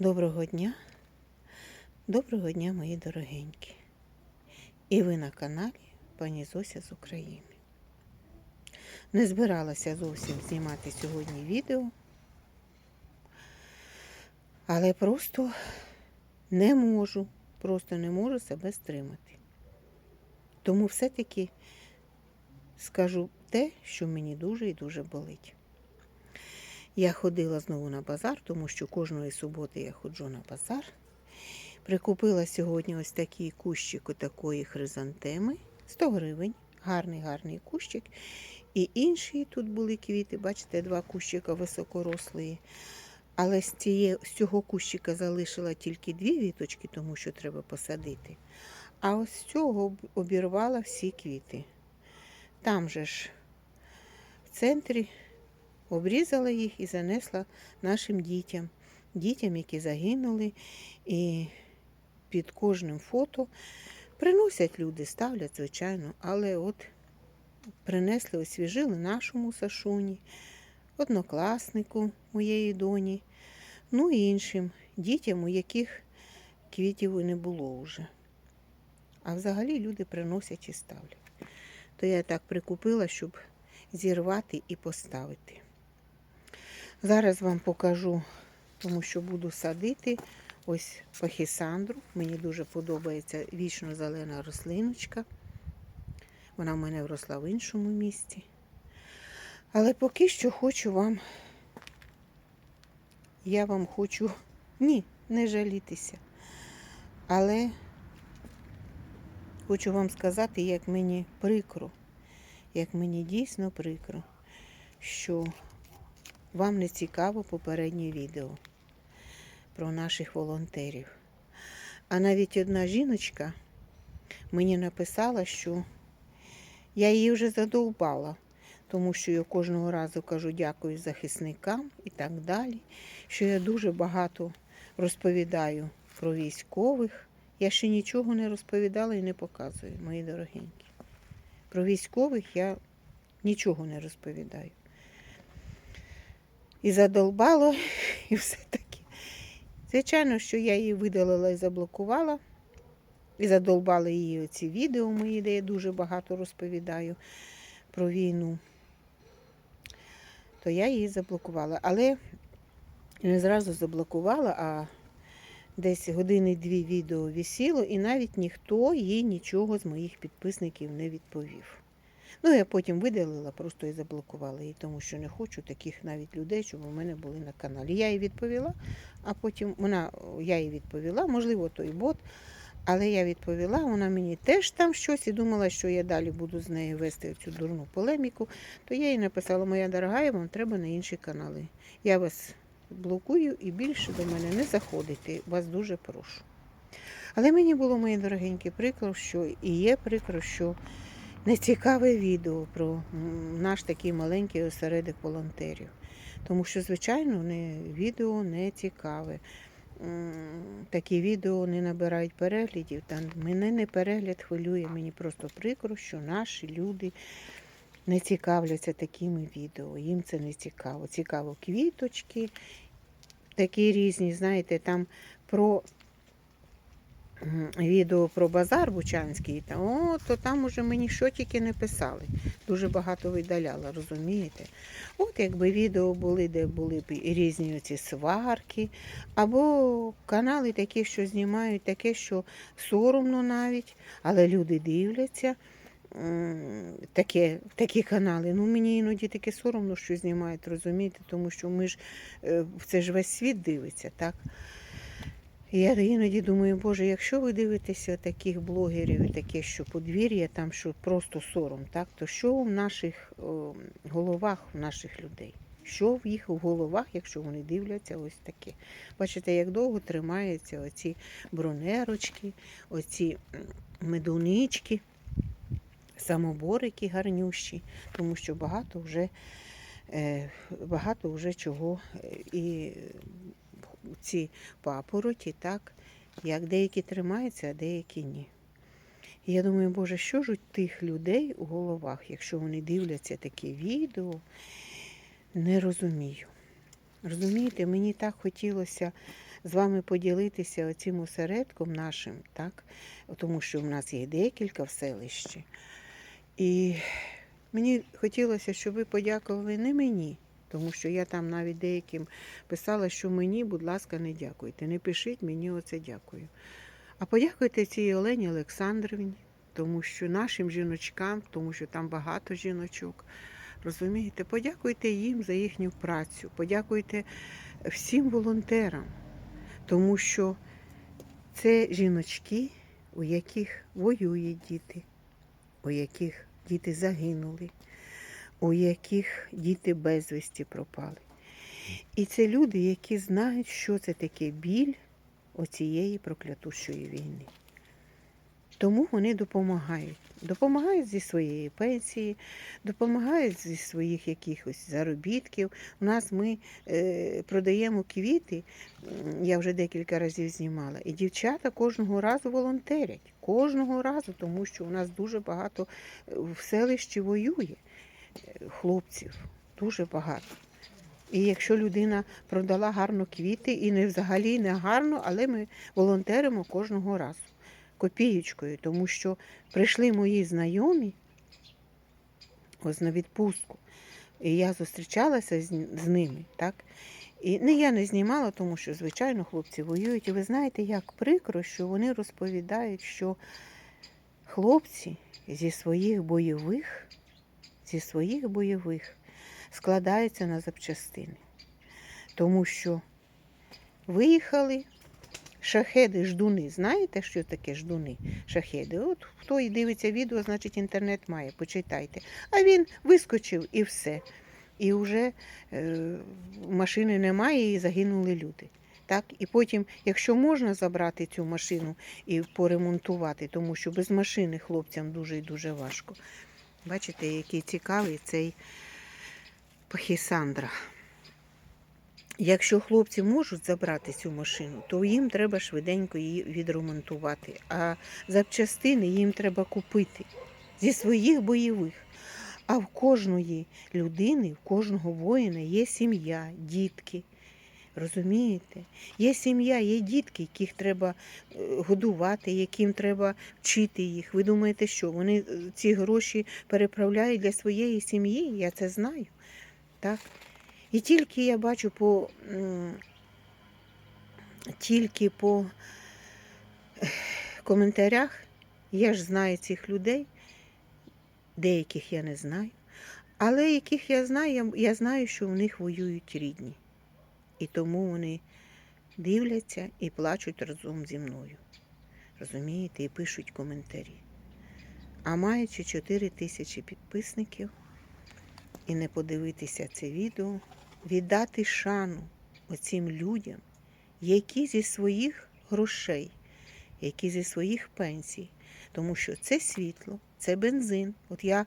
Доброго дня, доброго дня, мої дорогенькі. І ви на каналі Пані Зося з України. Не збиралася зовсім знімати сьогодні відео, але просто не можу, просто не можу себе стримати. Тому все-таки скажу те, що мені дуже і дуже болить. Я ходила знову на базар, тому що кожної суботи я ходжу на базар. Прикупила сьогодні ось такий кущик такої хризантеми. 100 гривень. Гарний, гарний кущик. І інші тут були квіти, бачите, два кущика високорослі. Але з, ціє, з цього кущика залишила тільки дві віточки, тому що треба посадити. А ось з цього обірвала всі квіти. Там же ж в центрі обрізала їх і занесла нашим дітям, дітям, які загинули. І під кожним фото приносять люди, ставлять, звичайно, але от принесли, освіжили нашому Сашуні, однокласнику моєї доні, ну і іншим дітям, у яких квітів і не було вже. А взагалі люди приносять і ставлять. То я так прикупила, щоб зірвати і поставити. Зараз вам покажу, тому що буду садити ось пахісандру. Мені дуже подобається вічно зелена рослиночка. Вона в мене вросла в іншому місці. Але поки що хочу вам, я вам хочу, ні, не жалітися. Але хочу вам сказати, як мені прикро, як мені дійсно прикро, що вам не цікаво попереднє відео про наших волонтерів. А навіть одна жіночка мені написала, що я її вже задовбала, тому що я кожного разу кажу дякую захисникам і так далі. Що я дуже багато розповідаю про військових. Я ще нічого не розповідала і не показую, мої дорогенькі. Про військових я нічого не розповідаю. І задолбало, і все таке. Звичайно, що я її видалила і заблокувала. І задолбали її оці відео мої, де я дуже багато розповідаю про війну. То я її заблокувала. Але не зразу заблокувала, а десь години-дві відео висіло, і навіть ніхто їй нічого з моїх підписників не відповів. Ну, я потім видалила, просто і заблокувала її, тому що не хочу таких навіть людей, щоб у мене були на каналі. Я їй відповіла, а потім вона, я їй відповіла, можливо, той бот, але я відповіла, вона мені теж там щось і думала, що я далі буду з нею вести цю дурну полеміку. То я їй написала, моя дорога, вам треба на інші канали. Я вас блокую і більше до мене не заходите. Вас дуже прошу. Але мені було, мої дорогенькі, прикро, що і є прикро, що нецікаве відео про наш такий маленький осередок волонтерів. Тому що, звичайно, не, відео не цікаве. Такі відео не набирають переглядів. Та мене не перегляд хвилює. Мені просто прикро, що наші люди не цікавляться такими відео. Їм це не цікаво. Цікаво квіточки, такі різні, знаєте, там про відео про базар Бучанський, та, о, то там уже мені що тільки не писали. Дуже багато видаляла, розумієте? От якби відео були, де були б різні оці сварки, або канали такі, що знімають таке, що соромно навіть, але люди дивляться. м, Таке, такі канали. Ну, мені іноді таке соромно, що знімають, розумієте, тому що ми ж е, це ж весь світ дивиться, так? Я іноді думаю, Боже, якщо ви дивитеся таких блогерів, таке, що подвір'я, там що просто сором, так, то що в наших о, головах в наших людей? Що в їх в головах, якщо вони дивляться ось таке? Бачите, як довго тримаються оці бронерочки, оці медунички, самоборики гарнющі, тому що багато вже, е, багато вже чого е, і ці папороті, так, як деякі тримаються, а деякі ні. І я думаю, Боже, що ж у тих людей у головах, якщо вони дивляться такі відео, не розумію. Розумієте, мені так хотілося з вами поділитися оцим осередком нашим, так? тому що в нас є декілька в селищі. І мені хотілося, щоб ви подякували не мені, тому що я там навіть деяким писала, що мені, будь ласка, не дякуйте. Не пишіть мені оце дякую. А подякуйте цій Олені Олександрівні, тому що нашим жіночкам, тому що там багато жіночок. Розумієте, подякуйте їм за їхню працю, подякуйте всім волонтерам, тому що це жіночки, у яких воюють діти, у яких діти загинули, у яких діти безвісті пропали. І це люди, які знають, що це таке біль оцієї проклятущої війни. Тому вони допомагають. Допомагають зі своєї пенсії, допомагають зі своїх якихось заробітків. У нас ми е, продаємо квіти, я вже декілька разів знімала, і дівчата кожного разу волонтерять. Кожного разу, тому що у нас дуже багато е, в селищі воює хлопців, дуже багато. І якщо людина продала гарно квіти, і не взагалі не гарно, але ми волонтеримо кожного разу копієчкою, тому що прийшли мої знайомі ось на відпустку, і я зустрічалася з, ними, так? І не я не знімала, тому що, звичайно, хлопці воюють. І ви знаєте, як прикро, що вони розповідають, що хлопці зі своїх бойових, зі своїх бойових складаються на запчастини. Тому що виїхали, Шахеди, ждуни. Знаєте, що таке ждуни? Шахеди. От хто і дивиться відео, значить інтернет має, почитайте. А він вискочив і все. І вже е, машини немає, і загинули люди. Так? І потім, якщо можна забрати цю машину і поремонтувати, тому що без машини хлопцям дуже і дуже важко. Бачите, який цікавий цей Пахісандра. Якщо хлопці можуть забрати цю машину, то їм треба швиденько її відремонтувати. А запчастини їм треба купити зі своїх бойових. А в кожної людини, в кожного воїна є сім'я, дітки. Розумієте? Є сім'я, є дітки, яких треба е, годувати, яким треба вчити їх. Ви думаєте, що вони е, ці гроші переправляють для своєї сім'ї? Я це знаю. Так? І тільки я бачу по тільки по коментарях, я ж знаю цих людей, деяких я не знаю, але яких я знаю, я, я знаю, що в них воюють рідні. І тому вони дивляться і плачуть разом зі мною. Розумієте, і пишуть коментарі. А маючи 4 тисячі підписників і не подивитися це відео, віддати шану оцим людям, які зі своїх грошей, які зі своїх пенсій, тому що це світло, це бензин. От я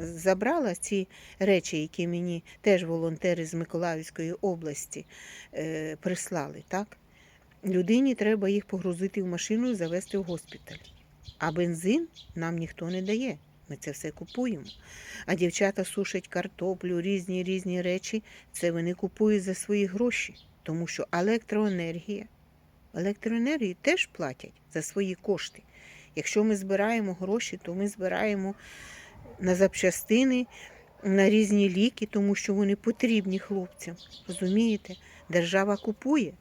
забрала ці речі, які мені теж волонтери з Миколаївської області е, прислали. так? Людині треба їх погрузити в машину і завести в госпіталь. А бензин нам ніхто не дає. Ми це все купуємо. А дівчата сушать картоплю, різні різні речі. Це вони купують за свої гроші, тому що електроенергія, електроенергію теж платять за свої кошти. Якщо ми збираємо гроші, то ми збираємо на запчастини, на різні ліки, тому що вони потрібні хлопцям. Розумієте? Держава купує.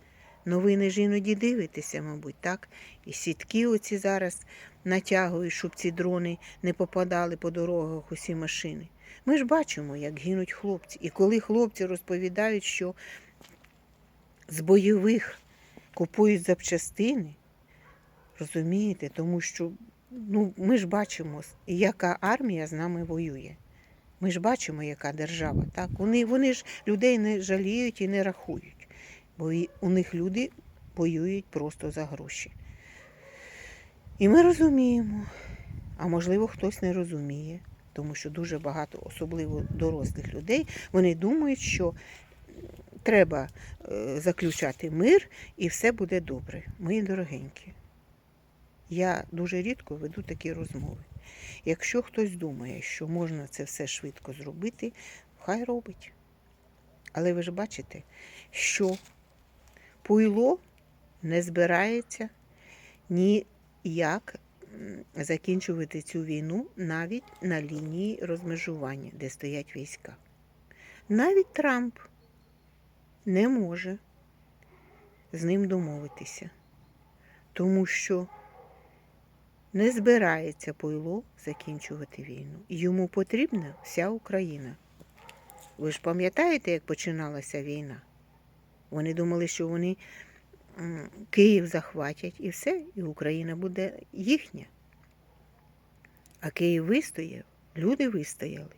Новини ж іноді дивитеся, мабуть, так? І сітки оці зараз натягують, щоб ці дрони не попадали по дорогах усі машини. Ми ж бачимо, як гинуть хлопці. І коли хлопці розповідають, що з бойових купують запчастини, розумієте, тому що ну, ми ж бачимо, яка армія з нами воює. Ми ж бачимо, яка держава. Так? Вони, вони ж людей не жаліють і не рахують, бо у них люди воюють просто за гроші. І ми розуміємо, а можливо, хтось не розуміє, тому що дуже багато, особливо дорослих людей, вони думають, що треба е, заключати мир і все буде добре. Мої дорогенькі. Я дуже рідко веду такі розмови. Якщо хтось думає, що можна це все швидко зробити, хай робить. Але ви ж бачите, що пуйло не збирається ніяк закінчувати цю війну навіть на лінії розмежування, де стоять війська. Навіть Трамп не може з ним домовитися, тому що не збирається Пойло закінчувати війну. Йому потрібна вся Україна. Ви ж пам'ятаєте, як починалася війна? Вони думали, що вони Київ захватять і все, і Україна буде їхня. А Київ вистояв, люди вистояли.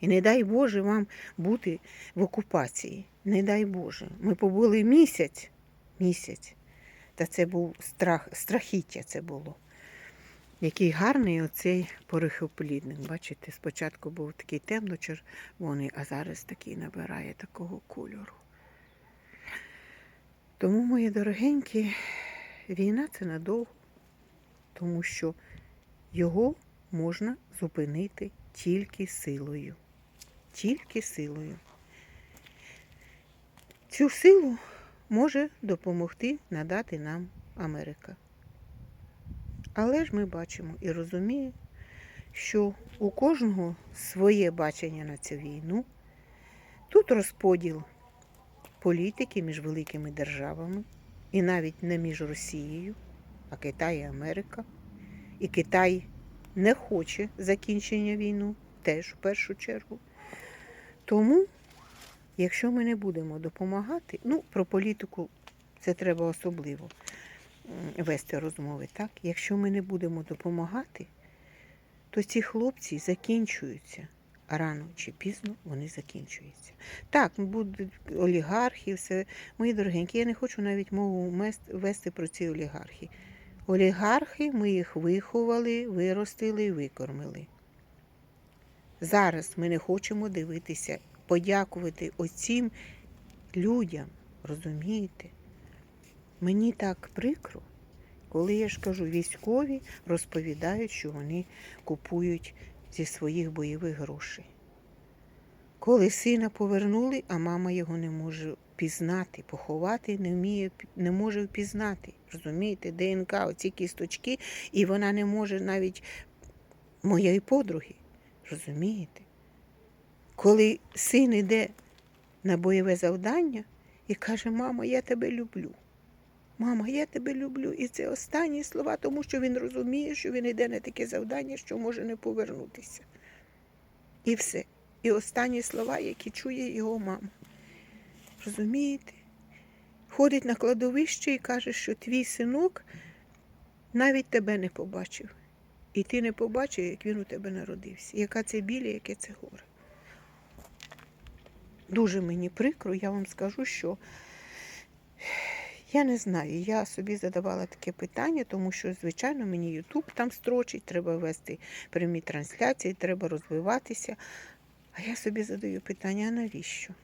І не дай Боже вам бути в окупації. Не дай Боже. Ми побули місяць. Місяць. Та це був страх, страхіття це було. Який гарний оцей порихоплідник. Бачите, спочатку був такий темно-червоний, а зараз такий набирає такого кольору. Тому, мої дорогенькі, війна це надовго, тому що його можна зупинити тільки силою. Тільки силою. Цю силу може допомогти надати нам Америка. Але ж ми бачимо і розуміємо, що у кожного своє бачення на цю війну. Тут розподіл політики між великими державами, і навіть не між Росією, а Китай і Америка. І Китай не хоче закінчення війни, теж в першу чергу. Тому, якщо ми не будемо допомагати, ну, про політику це треба особливо вести розмови, так? Якщо ми не будемо допомагати, то ці хлопці закінчуються. Рано чи пізно вони закінчуються. Так, будуть олігархи, все. Мої дорогенькі, я не хочу навіть мову вести про ці олігархи. Олігархи, ми їх виховали, виростили і викормили. Зараз ми не хочемо дивитися, подякувати оцім людям, розумієте? Мені так прикро, коли я ж кажу, військові розповідають, що вони купують зі своїх бойових грошей. Коли сина повернули, а мама його не може впізнати, поховати не вміє, не може впізнати. Розумієте, ДНК, оці кісточки, і вона не може навіть моєї подруги. Розумієте? Коли син іде на бойове завдання і каже, мама, я тебе люблю. Мама, я тебе люблю. І це останні слова, тому що він розуміє, що він йде на таке завдання, що може не повернутися. І все. І останні слова, які чує його мама. Розумієте? Ходить на кладовище і каже, що твій синок навіть тебе не побачив. І ти не побачив, як він у тебе народився. Яка це біль, і яке це горе. Дуже мені прикро, я вам скажу, що я не знаю, я собі задавала таке питання, тому що, звичайно, мені Ютуб там строчить, треба вести прямі трансляції, треба розвиватися. А я собі задаю питання, а навіщо?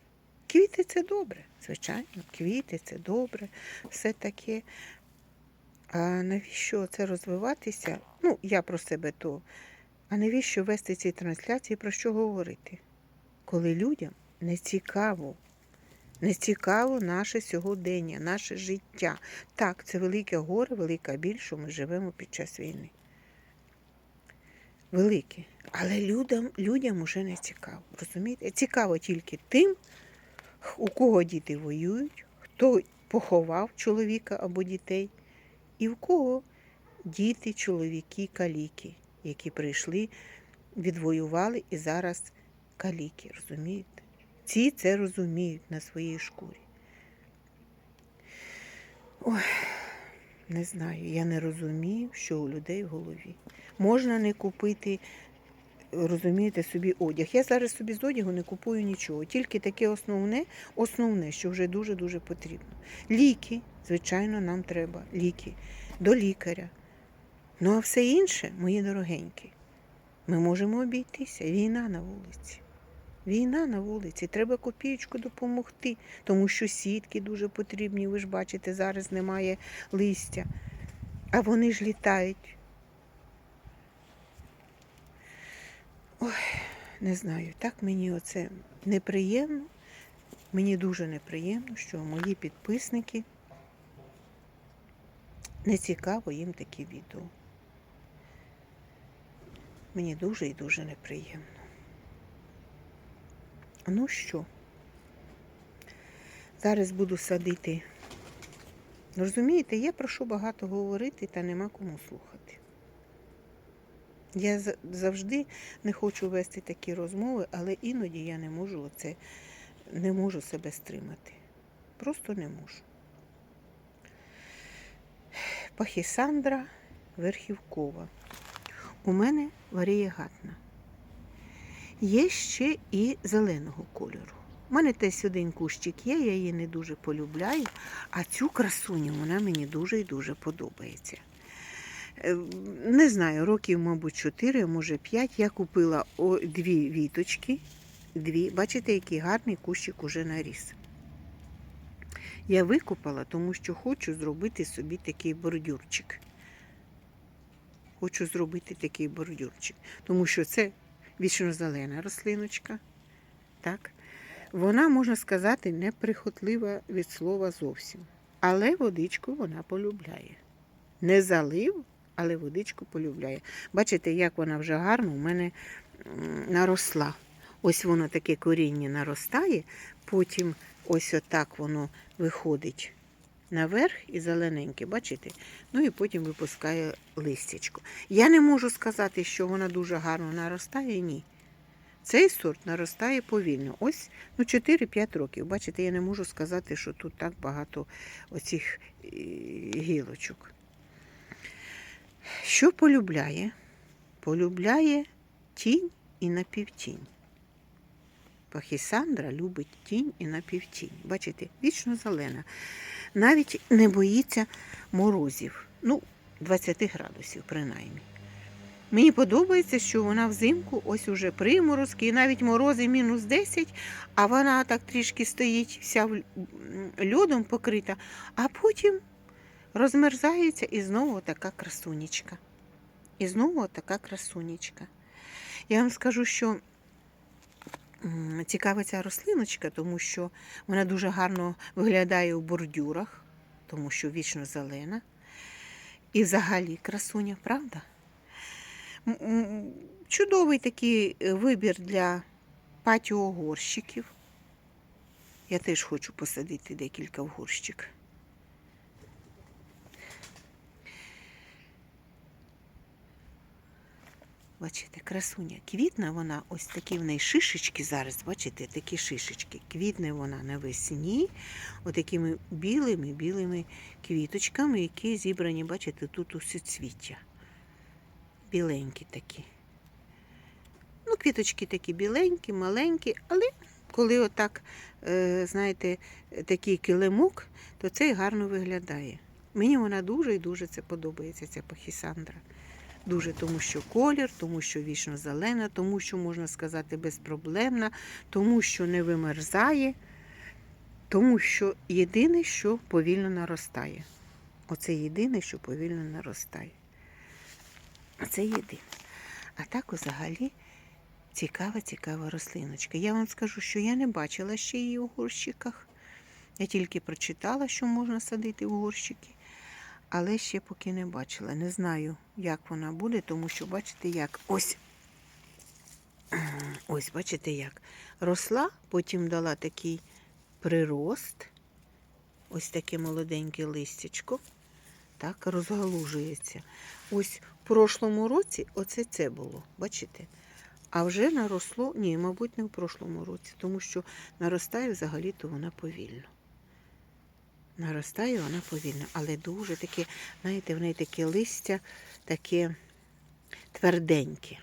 Квіти це добре, звичайно, квіти це добре, все таке. А навіщо це розвиватися? Ну, я про себе то. А навіщо вести ці трансляції, про що говорити? Коли людям не цікаво, не цікаво наше сьогодення, наше життя. Так, це велике горе, велика біль, що ми живемо під час війни. Велике. Але людям, людям уже не цікаво. Розумієте? Цікаво тільки тим, у кого діти воюють, хто поховав чоловіка або дітей, і в кого діти, чоловіки, каліки, які прийшли, відвоювали і зараз каліки, розумієте? Ці це розуміють на своїй шкурі. Ой, не знаю, я не розумію, що у людей в голові. Можна не купити, розумієте, собі одяг. Я зараз собі з одягу не купую нічого, тільки таке основне, основне, що вже дуже-дуже потрібно. Ліки, звичайно, нам треба. Ліки до лікаря. Ну а все інше, мої дорогенькі, ми можемо обійтися. Війна на вулиці. Війна на вулиці, треба копієчку допомогти, тому що сітки дуже потрібні. Ви ж бачите, зараз немає листя, а вони ж літають. Ой, не знаю, так мені оце неприємно. Мені дуже неприємно, що мої підписники не цікаво їм такі відео. Мені дуже і дуже неприємно. Ну що, зараз буду садити. Розумієте, я прошу багато говорити, та нема кому слухати. Я завжди не хочу вести такі розмови, але іноді я не можу оце, не можу себе стримати. Просто не можу. Пахісандра верхівкова. У мене варієгатна. Є ще і зеленого кольору. У мене десь один кущик є, я її не дуже полюбляю, а цю красуню вона мені дуже і дуже подобається. Е, Не знаю, років, мабуть, 4, а може 5. Я купила дві віточки. Дві. Бачите, який гарний кущик уже наріс. Я викупала, тому що хочу зробити собі такий бордюрчик. Хочу зробити такий бордюрчик. Тому що це вічно-зелена рослиночка. Так? Вона, можна сказати, неприхотлива від слова зовсім. Але водичку вона полюбляє. Не залив, але водичку полюбляє. Бачите, як вона вже гарно у мене наросла. Ось воно таке коріння наростає, потім ось отак воно виходить наверх і зелененьке, бачите? Ну і потім випускає листячко. Я не можу сказати, що вона дуже гарно наростає, ні. Цей сорт наростає повільно. Ось ну, 4-5 років. Бачите, я не можу сказати, що тут так багато оцих е, гілочок. Що полюбляє? Полюбляє тінь і напівтінь. Пахісандра любить тінь і напівтінь. Бачите, вічно зелена. Навіть не боїться морозів. Ну, 20 градусів, принаймні. Мені подобається, що вона взимку ось уже приморозки, і навіть морози мінус 10, а вона так трішки стоїть вся льодом покрита, а потім розмерзається і знову така красунечка. І знову така красунечка. Я вам скажу, що цікава ця рослиночка, тому що вона дуже гарно виглядає у бордюрах, тому що вічно зелена. І взагалі красуня, правда? Чудовий такий е, вибір для патіогорщиків. Я теж хочу посадити декілька в. Бачите, красуня. Квітне вона, ось такі в неї шишечки зараз, бачите, такі шишечки. Квітне вона навесні, отакими білими-білими квіточками, які зібрані, бачите, тут у суцвіття. Біленькі такі. Ну, квіточки такі біленькі, маленькі, але коли отак, е, знаєте, такий килимок, то це і гарно виглядає. Мені вона дуже і дуже це подобається, ця пахісандра. Дуже тому, що колір, тому що вічно зелена, тому що, можна сказати, безпроблемна, тому що не вимерзає, тому що єдине, що повільно наростає. Оце єдине, що повільно наростає. Це єдине. А так взагалі цікава, цікава рослиночка. Я вам скажу, що я не бачила ще її у горщиках. Я тільки прочитала, що можна садити в горщики, але ще поки не бачила. Не знаю, як вона буде, тому що бачите, як ось. Ось, бачите, як росла, потім дала такий прирост, ось таке молоденьке листячко, так, розгалужується. Ось в прошлому році оце це було, бачите? А вже наросло, ні, мабуть, не в прошлому році, тому що наростає взагалі-то вона повільно. Наростає вона повільно, але дуже таке, знаєте, в неї таке листя, таке тверденьке.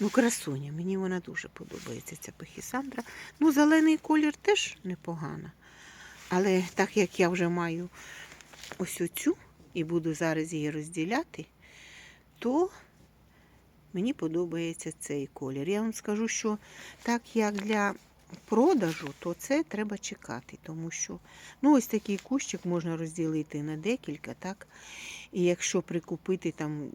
Ну, красуня, мені вона дуже подобається, ця пахісандра. Ну, зелений колір теж непогано. Але так як я вже маю ось оцю і буду зараз її розділяти, то мені подобається цей колір. Я вам скажу, що так як для продажу, то це треба чекати, тому що ну, ось такий кущик можна розділити на декілька, так? І якщо прикупити там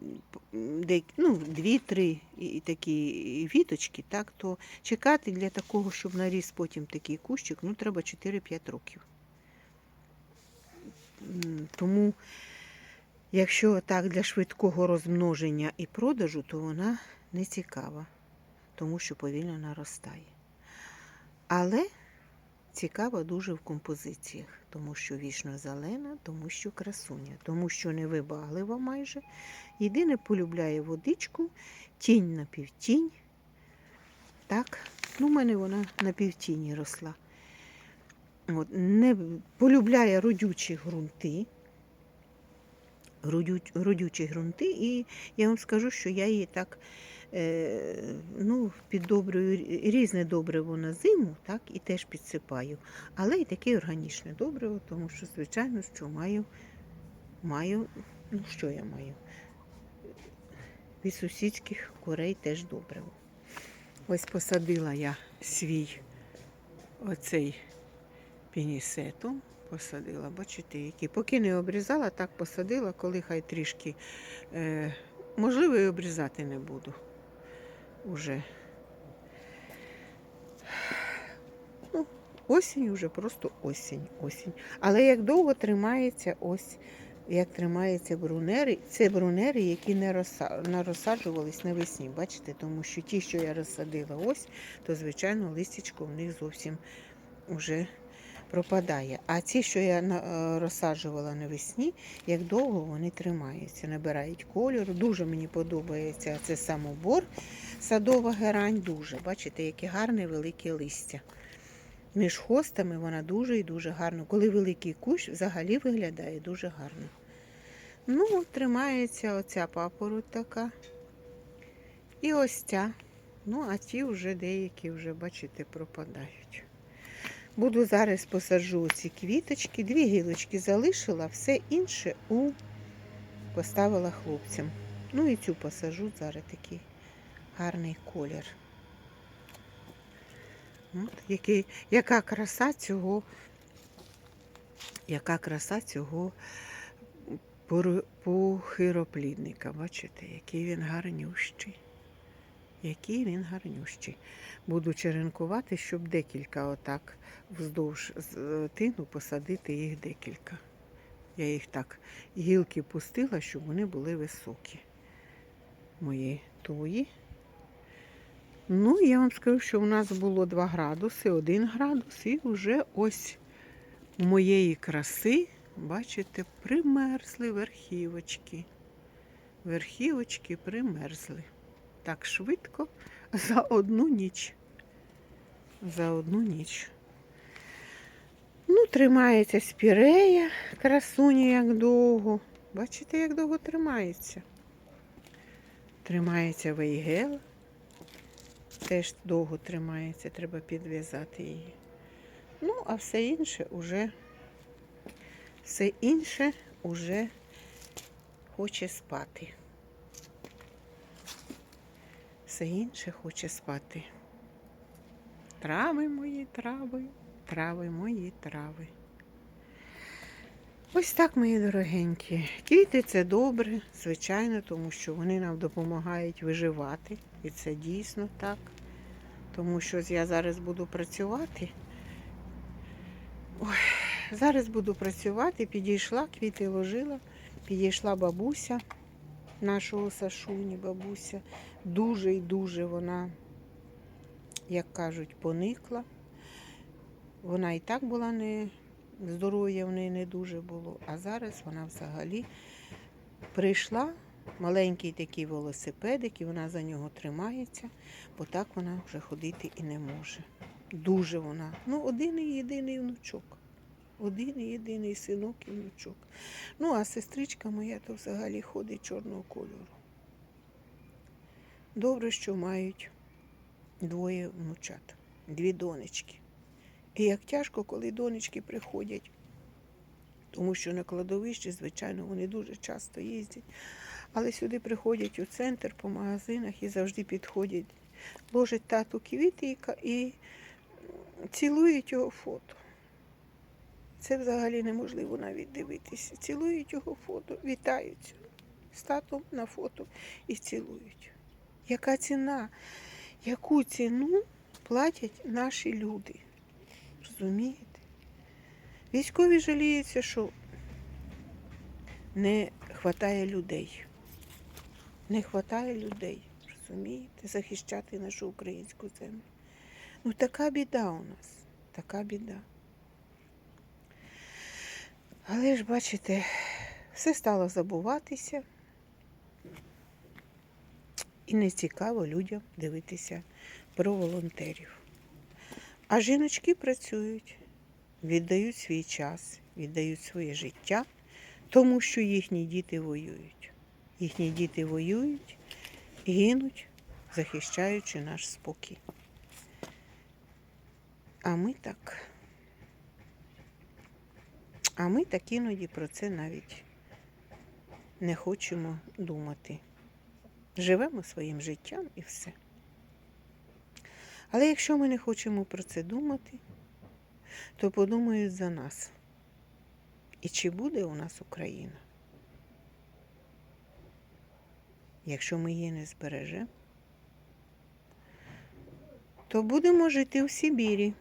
ну, дві-три і- і такі віточки, так, то чекати для такого, щоб наріс потім такий кущик, ну, треба 4-5 років. Тому, якщо так для швидкого розмноження і продажу, то вона не цікава, тому що повільно наростає. Але цікава дуже в композиціях, тому що вічно зелена, тому що красуня, тому що невибаглива майже. Єдине полюбляє водичку, тінь на півтінь. Так, ну, в мене вона на півтіні росла. От, не полюбляє родючі ґрунти. Родючі ґрунти, і я вам скажу, що я її так ну, піддобрюю рі- різне добриво на зиму, так, і теж підсипаю. Але і таке органічне добриво, тому що, звичайно, що маю, маю, ну що я маю? Від сусідських курей теж добриво. Ось посадила я свій оцей пінісетум. Посадила, бачите, які. Поки не обрізала, так посадила, коли хай трішки. Е, можливо, і обрізати не буду. Уже. Ну, осінь вже просто осінь. осінь. Але як довго тримається ось, як тримаються брунери, це брунери, які не розса- не розсаджувались навесні. Бачите, тому що ті, що я розсадила ось, то звичайно листячко в них зовсім вже пропадає. А ці, що я е, розсаджувала навесні, як довго вони тримаються, набирають кольору. Дуже мені подобається це самобор, садова герань. Дуже. Бачите, яке гарне велике листя. Між хостами вона дуже і дуже гарно. Коли великий кущ, взагалі виглядає дуже гарно. Ну, тримається оця папороть така. І ось ця. Ну, а ті вже деякі вже, бачите, пропадають. Буду зараз посаджу ці квіточки. Дві гілочки залишила, все інше у поставила хлопцям. Ну і цю посажу зараз такий гарний колір. От, який, яка краса цього, яка краса цього похироплідника. Бачите, який він гарнющий. Який він гарнющий. Буду черенкувати, щоб декілька отак вздовж е, тину посадити їх декілька. Я їх так гілки пустила, щоб вони були високі. Мої туї. Ну, я вам скажу, що у нас було 2 градуси, 1 градус, і вже ось моєї краси, бачите, примерзли верхівочки. Верхівочки примерзли. Так швидко за одну ніч. За одну ніч. Ну, тримається спірея, красуня як довго. Бачите, як довго тримається. Тримається вейгела. Теж довго тримається, треба підв'язати її. Ну, а все інше уже, все інше уже хоче спати. Все інше хоче спати. Трави мої, трави, трави мої, трави. Ось так, мої дорогенькі. Квіти це добре, звичайно, тому що вони нам допомагають виживати. І це дійсно так. Тому що я зараз буду працювати. Ой, зараз буду працювати, підійшла, квіти ложила, підійшла бабуся нашого Сашуні, бабуся. Дуже і дуже вона, як кажуть, поникла. Вона і так була не здоров'я в неї не дуже було. А зараз вона взагалі прийшла, маленький такий велосипедик, і вона за нього тримається, бо так вона вже ходити і не може. Дуже вона. Ну, один і єдиний внучок. Один єдиний синок і внучок. Ну, а сестричка моя то взагалі ходить чорного кольору. Добре, що мають двоє внучат, дві донечки. І як тяжко, коли донечки приходять, тому що на кладовищі, звичайно, вони дуже часто їздять. Але сюди приходять у центр по магазинах і завжди підходять, ложать тату квіти і цілують його фото. Це взагалі неможливо навіть дивитися. Цілують його фото, вітаються з татом на фото і цілують. Яка ціна? Яку ціну платять наші люди? Розумієте? Військові жаліються, що не вистачає людей. Не вистачає людей, розумієте, захищати нашу українську землю. Ну така біда у нас, така біда. Але ж бачите, все стало забуватися. І не цікаво людям дивитися про волонтерів. А жіночки працюють, віддають свій час, віддають своє життя, тому що їхні діти воюють. Їхні діти воюють, гинуть, захищаючи наш спокій. А ми так. А ми так іноді про це навіть не хочемо думати. Живемо своїм життям і все. Але якщо ми не хочемо про це думати, то подумають за нас. І чи буде у нас Україна? Якщо ми її не збережемо, то будемо жити в Сибірі.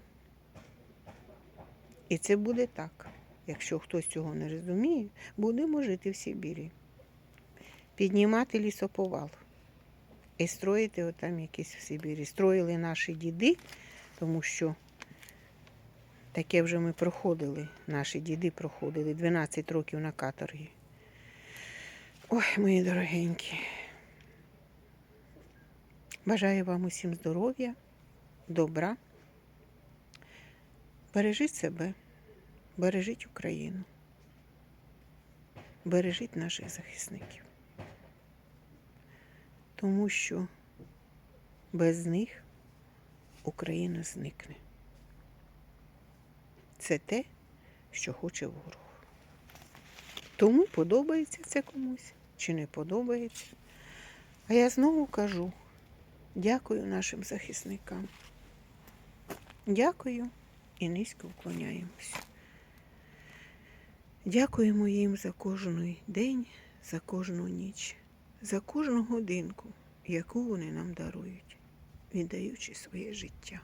І це буде так. Якщо хтось цього не розуміє, будемо жити в Сибірі. Піднімати лісоповал і строїти отам якісь в Сибірі. Строїли наші діди, тому що таке вже ми проходили, наші діди проходили 12 років на каторгі. Ой, мої дорогенькі. Бажаю вам усім здоров'я, добра. Бережіть себе, бережіть Україну, бережіть наших захисників. Тому що без них Україна зникне. Це те, що хоче ворог. Тому подобається це комусь чи не подобається. А я знову кажу дякую нашим захисникам. Дякую і низько вклоняємося. Дякуємо їм за кожний день, за кожну ніч, за кожну годинку, яку вони нам дарують, віддаючи своє життя.